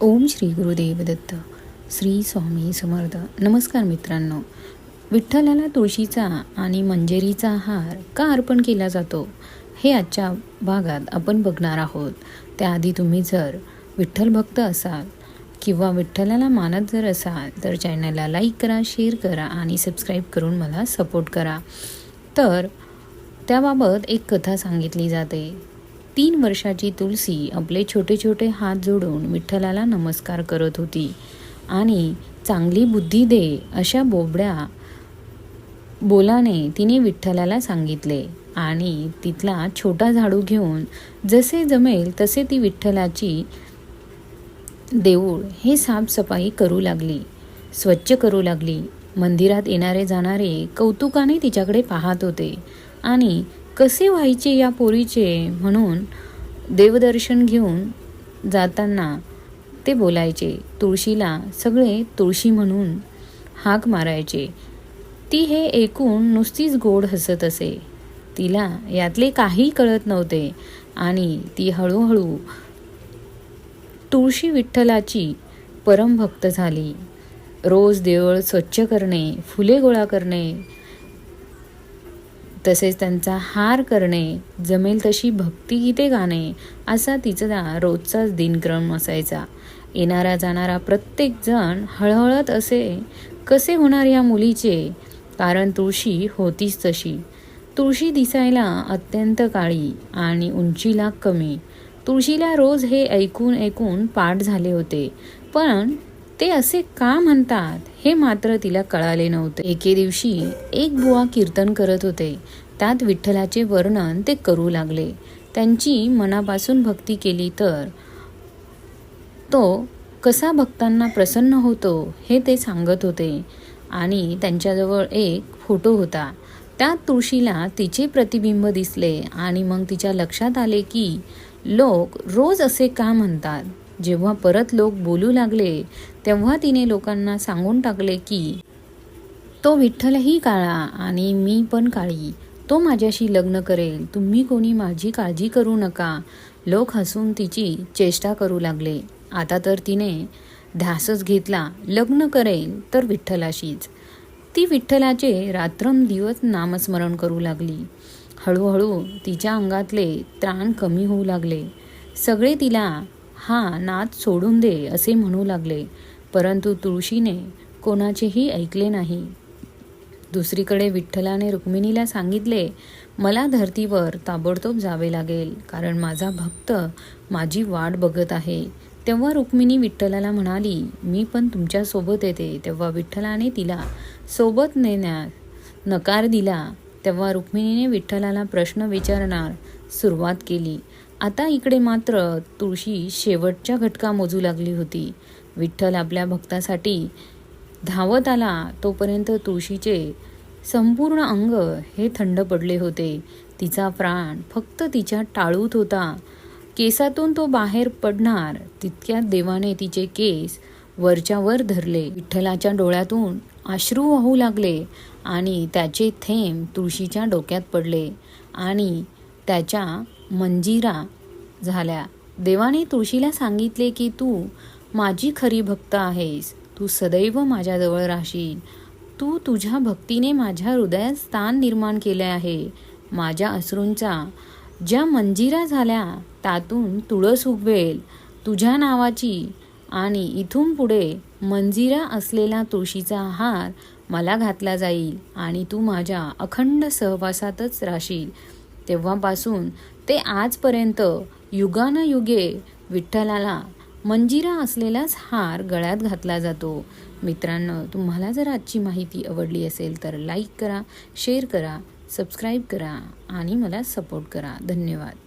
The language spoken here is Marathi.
ओम श्री गुरुदेव दत्त श्री स्वामी समर्थ. नमस्कार मित्रांनो. विठ्ठलाला तुळशीचा आणि मंजेरीचा हार का अर्पण केला जातो हे आजच्या भागात आपण बघणार आहोत. त्याआधी तुम्ही जर विठ्ठल भक्त असाल किंवा विठ्ठलाला मानत जर असाल तर चॅनलला लाईक करा शेअर करा आणि सबस्क्राईब करून मला सपोर्ट करा. तर त्याबाबत एक कथा सांगितली जाते. तीन वर्षाची तुलसी आपले छोटे छोटे हात जोडून विठ्ठलाला नमस्कार करत होती. आणि चांगली बुद्धी दे अशा बोबड्या बोलाने तिने विठ्ठलाला सांगितले. आणि तिथला छोटा झाडू घेऊन जसे जमेल तसे ती विठ्ठलाची देऊळ हे साफसफाई करू लागली. स्वच्छ करू लागली. मंदिरात येणारे जाणारे कौतुकाने तिच्याकडे पाहत होते. आणि कसे व्हायचे या पोरीचे म्हणून देवदर्शन घेऊन जाताना ते बोलायचे. तुळशीला सगळे तुळशी म्हणून हाक मारायचे. ती हे ऐकून नुसतीच गोड हसत असे. तिला यातले काही कळत नव्हते आणि ती हळूहळू तुळशी विठ्ठलाची परमभक्त झाली. रोज देवळ स्वच्छ करणे फुले गोळा करणे तसेच त्यांचा हार करणे जमेल तशी भक्तिगीते गाणे असा तिचा रोजचाच दिनक्रम असायचा. येणारा जाणारा प्रत्येक जण हळहळत असे कसे होणार या मुलीचे? कारण तुळशी होतीच तशी. तुळशी दिसायला अत्यंत काळी आणि उंचीला कमी. तुळशीला रोज हे ऐकून ऐकून पाठ झाले होते. पण ते असे का म्हणतात हे मात्र तिला कळाले नव्हते. एके दिवशी एक बुवा कीर्तन करत होते. त्यात विठ्ठलाचे वर्णन ते करू लागले. त्यांची मनापासून भक्ती केली तर तो कसा भक्तांना प्रसन्न होतो हे ते सांगत होते आणि त्यांच्याजवळ एक फोटो होता. त्यात तुळशीला तिचे प्रतिबिंब दिसले आणि मग तिच्या लक्षात आले की लोक रोज असे का म्हणतात? जेव्हा परत लोक बोलू लागले तेव्हा तिने लोकांना सांगून टाकले की तो विठ्ठलही काळा आणि मी पण काळी. तो माझ्याशी लग्न करेल. तुम्ही कोणी माझी काळजी करू नका. लोक हसून तिची चेष्टा करू लागले. आता तर तिने ध्यासच घेतला. लग्न करेल तर विठ्ठलाशीच. ती विठ्ठलाचे रात्रंदिवस नामस्मरण करू लागली. हळूहळू तिच्या अंगातले त्राण कमी होऊ लागले. सगळे तिला हा नाद सोडून दे असे म्हणू लागले. परंतु तुळशीने कोणाचेही ऐकले नाही. दुसरीकडे विठ्ठलाने रुक्मिणीला सांगितले मला धर्तीवर ताबडतोब जावे लागेल कारण माझा भक्त माझी वाट बघत आहे. तेव्हा रुक्मिणी विठ्ठलाला म्हणाली मी पण तुमच्यासोबत येते. तेव्हा विठ्ठलाने तिला सोबत नेण्यास नकार दिला. तेव्हा रुक्मिणीने विठ्ठलाला प्रश्न विचारणार सुरुवात केली. आता इकडे मात्र तुळशी शेवटच्या घटका मोजू लागली होती. विठ्ठल आपल्या भक्तासाठी धावत आला तोपर्यंत तुळशीचे संपूर्ण अंग हे थंड पडले होते. तिचा प्राण फक्त तिच्या टाळूत होता. केसातून तो बाहेर पडणार तितक्यात देवाने तिचे केस वरच्या वर धरले. विठ्ठलाच्या डोळ्यातून अश्रू वाहू लागले आणि त्याचे थेंब तुळशीच्या डोक्यात पडले आणि त्याच्या मंजिरा झाल्या. देवाने तुळशीला सांगितले की तू माझी खरी भक्त आहेस. तू सदैव माझ्याजवळ राहशील. तू तुझ्या भक्तीने माझ्या हृदयात स्थान निर्माण केले आहे. माझ्या अश्रूंचा ज्या मंजिरा झाल्या त्यातून तुळस उगवेल. तुझ्या नावाची आणि इथून पुढे मंजिरा असलेला तुळशीचा हार मला घातला जाईल आणि तू माझ्या अखंड सहवासातच राहशील. तेव्हापासून ते आजपर्यंत युगानयुगे विठ्ठलाला मंजिरा असलेलाच हार गळ्यात घातला जातो. मित्रांनो तुम्हाला जर आजची माहिती आवडली असेल तर लाईक करा शेअर करा सबस्क्राईब करा आणि मला सपोर्ट करा. धन्यवाद.